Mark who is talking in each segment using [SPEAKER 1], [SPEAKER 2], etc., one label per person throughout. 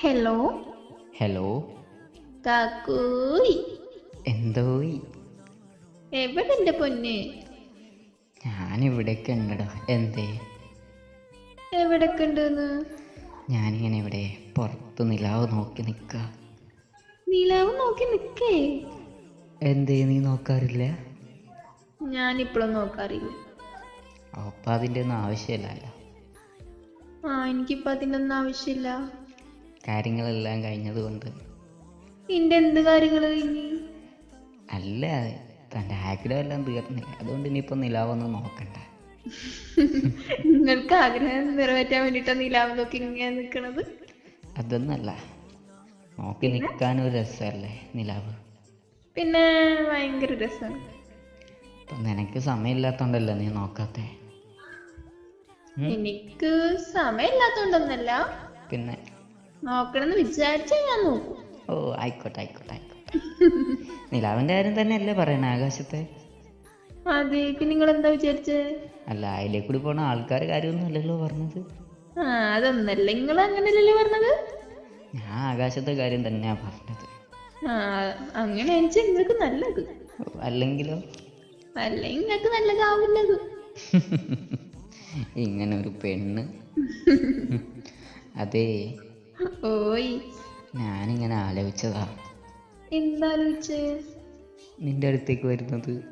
[SPEAKER 1] Hello
[SPEAKER 2] hello
[SPEAKER 1] കാക്കൂയ്
[SPEAKER 2] എന്തോയ്?
[SPEAKER 1] എവിടെ എന്റെ പൊന്ന്?
[SPEAKER 2] ഞാൻ ഉണ്ടടോ എന്തേ?
[SPEAKER 1] എവിടൊക്കെ ഉണ്ടെന്ന്
[SPEAKER 2] ഞാനിങ്ങനെ ഇവിടെ പുറത്ത് നിലാവ് നോക്കി നിക്ക.
[SPEAKER 1] നിലാവ് നോക്കി നിക്കേ?
[SPEAKER 2] എന്തേ നീ നോക്കാറില്ല?
[SPEAKER 1] ഞാനിപ്പോഴും നോക്കാറില്ല.
[SPEAKER 2] അപ്പൊ അതിന്റെ ഒന്നും ആവശ്യമില്ലല്ലോ.
[SPEAKER 1] ആ എനിക്കിപ്പോ അതിന്റെ ഒന്നും ആവശ്യമില്ല.
[SPEAKER 2] കാര്യങ്ങളെല്ലാം കഴിഞ്ഞതുകൊണ്ട്.
[SPEAKER 1] നിന്റെ എന്ത് കാര്യങ്ങൾ കഴിഞ്ഞ്?
[SPEAKER 2] അല്ല തന്റെ ആഗ്രഹം എല്ലാം തീർന്നില്ല. അതുകൊണ്ട് ഇനിയിപ്പോൾ നിലാവൊന്നും നോക്കണ്ട.
[SPEAKER 1] നിങ്ങൾക്ക് ആഗ്രഹം നിറവേറ്റാൻ വേണ്ടിട്ടാ നിലാവ് നോക്കി ഇങ്ങനെ
[SPEAKER 2] അതൊന്നല്ല. നോക്കി നിൽക്കാനൊരു രസമല്ലേ നിലാവ്?
[SPEAKER 1] പിന്നെ ഭയങ്കര രസമാണ്
[SPEAKER 2] നിനക്ക് സമയമില്ലാത്തോണ്ടല്ലേ നീ നോക്കാത്തെ.
[SPEAKER 1] എനിക്ക് സമയമില്ലാത്തോണ്ടൊന്നല്ല.
[SPEAKER 2] പിന്നെ?
[SPEAKER 1] നോക്കണമെന്ന് വിചാരിച്ചാ ഞാൻ നോക്കും.
[SPEAKER 2] ഓ ആയിക്കോട്ടെ ആയിക്കോട്ടെ ആയിക്കോട്ടെ. നിലാവിന്റെ കാര്യം തന്നെയല്ലേ പറയണേ ആകാശത്തെ?
[SPEAKER 1] അതെ പിന്നെ നിങ്ങൾ എന്താ വിചാരിച്ചേ?
[SPEAKER 2] അല്ല അതിലേ കൂടി പോണ ആൾക്കാർ കാര്യമൊന്നും അല്ലല്ലോ പറഞ്ഞത്.
[SPEAKER 1] ആ അതൊന്നല്ല നിങ്ങൾ അങ്ങനെയല്ലേ പറഞ്ഞത്?
[SPEAKER 2] ഞാൻ ആകാശത്തെ കാര്യം തന്നെയാ പറഞ്ഞത്.
[SPEAKER 1] ആ അങ്ങനെ വെച്ചാൽ നിങ്ങൾക്ക് നല്ലത്.
[SPEAKER 2] ഓ, അല്ലെങ്കിലോ?
[SPEAKER 1] അല്ലെങ്കിൽ നിങ്ങൾക്ക് നല്ലതാവില്ലത്.
[SPEAKER 2] ഇങ്ങനെ ഒരു പെണ്ണ്. അതെ
[SPEAKER 1] ഓയ്
[SPEAKER 2] ഞാനിങ്ങനെ ആലോചിച്ചതാ.
[SPEAKER 1] എന്താലോചിച്ചേ?
[SPEAKER 2] നിന്റെ അടുത്തേക്ക് വരുന്നത്.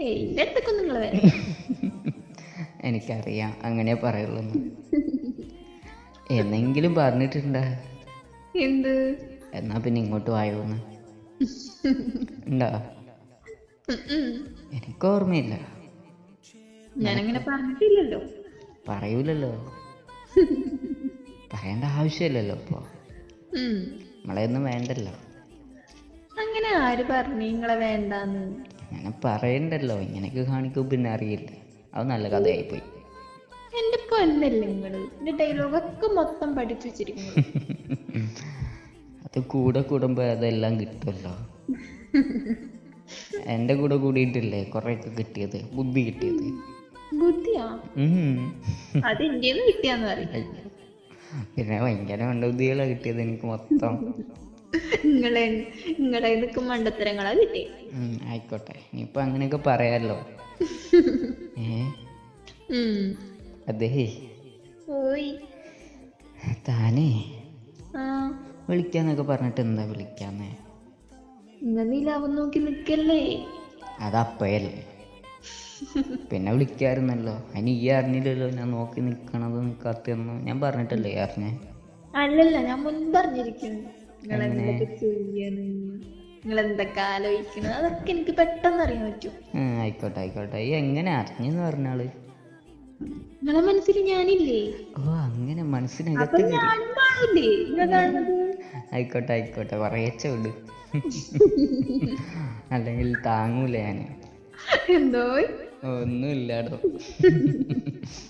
[SPEAKER 1] എന്റെ അടുത്തേക്കൊന്നും നിങ്ങൾ വരാം
[SPEAKER 2] എനിക്കറിയാം അങ്ങനെ പറയുള്ളൂ എന്ന്. എന്നെങ്കിലും പറഞ്ഞിട്ടുണ്ടാ.
[SPEAKER 1] എന്ത്?
[SPEAKER 2] എന്നാ പിന്നെ ഇങ്ങോട്ട് വായോന്ന്. ഉണ്ടോ. എനിക്ക് ഓർമ്മയില്ല.
[SPEAKER 1] ഞാനങ്ങനെ പറഞ്ഞിട്ടില്ലല്ലോ.
[SPEAKER 2] പറയൂലല്ലോ. പറയേണ്ട ആവശ്യമില്ലല്ലോ ഇപ്പോൾ
[SPEAKER 1] ഉം.
[SPEAKER 2] നമ്മളെയൊന്നും വേണ്ടല്ലോ.
[SPEAKER 1] അങ്ങനെ ആര് പറഞ്ഞു നിങ്ങളെ വേണ്ടെന്ന്?
[SPEAKER 2] അങ്ങനെ പറയണ്ടല്ലോ. ഇങ്ങനെയൊക്കെ കാണിക്കും പിന്നെ അറിയില്ല. അത് നല്ല കഥയായി പോയി
[SPEAKER 1] എന്റെ പൊന്നല്ലേ നിങ്ങൾ. എന്റെ ഡയലോഗൊക്കെ മൊത്തം പഠിച്ചു വെച്ചിരിക്കുന്നു
[SPEAKER 2] അത് കൂടെ കൂടുമ്പോ അതെല്ലാം കിട്ടുമല്ലോ. എന്റെ കൂടെ കൂടിയിട്ടില്ലേ? കൊറേയൊക്കെ കിട്ടിയത്. ബുദ്ധി കിട്ടിയത്.
[SPEAKER 1] ബുദ്ധിയാ. അത് ഇന്ത്യയിൽ കിട്ടിയാന്ന് പറയും.
[SPEAKER 2] പിന്നെ ഭയങ്കര മണ്ടബുദ്ധികളാണ് കിട്ടിയത് എനിക്ക് മൊത്തം.
[SPEAKER 1] നിങ്ങളെ നിങ്ങളെ നിൽക്കും മണ്ടത്തരങ്ങളാ കിട്ടി
[SPEAKER 2] ആയിക്കോട്ടെ. ഇപ്പൊ അങ്ങനെയൊക്കെ
[SPEAKER 1] പറയാലോ.
[SPEAKER 2] അതേ.
[SPEAKER 1] ഓയ്.
[SPEAKER 2] താനേ. വിളിക്കാന്നൊക്കെ പറഞ്ഞിട്ട് എന്താ വിളിക്കാന്നേ?
[SPEAKER 1] നിലാവ് നോക്കി നിക്കല്ലേ?
[SPEAKER 2] അതപ്പയല്ലേ? പിന്നെ വിളിക്കാറുന്നല്ലോ അതിന് ഈ അറിഞ്ഞില്ലല്ലോ. ഞാൻ നോക്കി നിൽക്കണത് നിൽക്കാത്തെന്ന് ഞാൻ പറഞ്ഞിട്ടല്ലേ അറിഞ്ഞേ?
[SPEAKER 1] അല്ലല്ല ഞാൻ മുൻപ് അറിഞ്ഞിരിക്കുന്നു നിങ്ങൾ എന്തൊക്കെ ആലോചിക്കണം? അതൊക്കെ എനിക്ക് പെട്ടെന്ന് അറിയാൻ പറ്റും.
[SPEAKER 2] ആയിക്കോട്ടെ ആയിക്കോട്ടെ. ഈ എങ്ങനെ അറിഞ്ഞെന്ന് പറഞ്ഞാൾ?
[SPEAKER 1] നിങ്ങളെ മനസ്സിൽ ഞാനില്ലേ?
[SPEAKER 2] ഓ അങ്ങനെ മനസ്സിനകത്ത്
[SPEAKER 1] ഞാനും
[SPEAKER 2] ആയിക്കോട്ടെ ആയിക്കോട്ടെ. പറയച്ച വിട് അല്ലെങ്കിൽ താങ്ങൂല ഞാൻ
[SPEAKER 1] എന്തോ
[SPEAKER 2] ഒന്നുമില്ലാടോ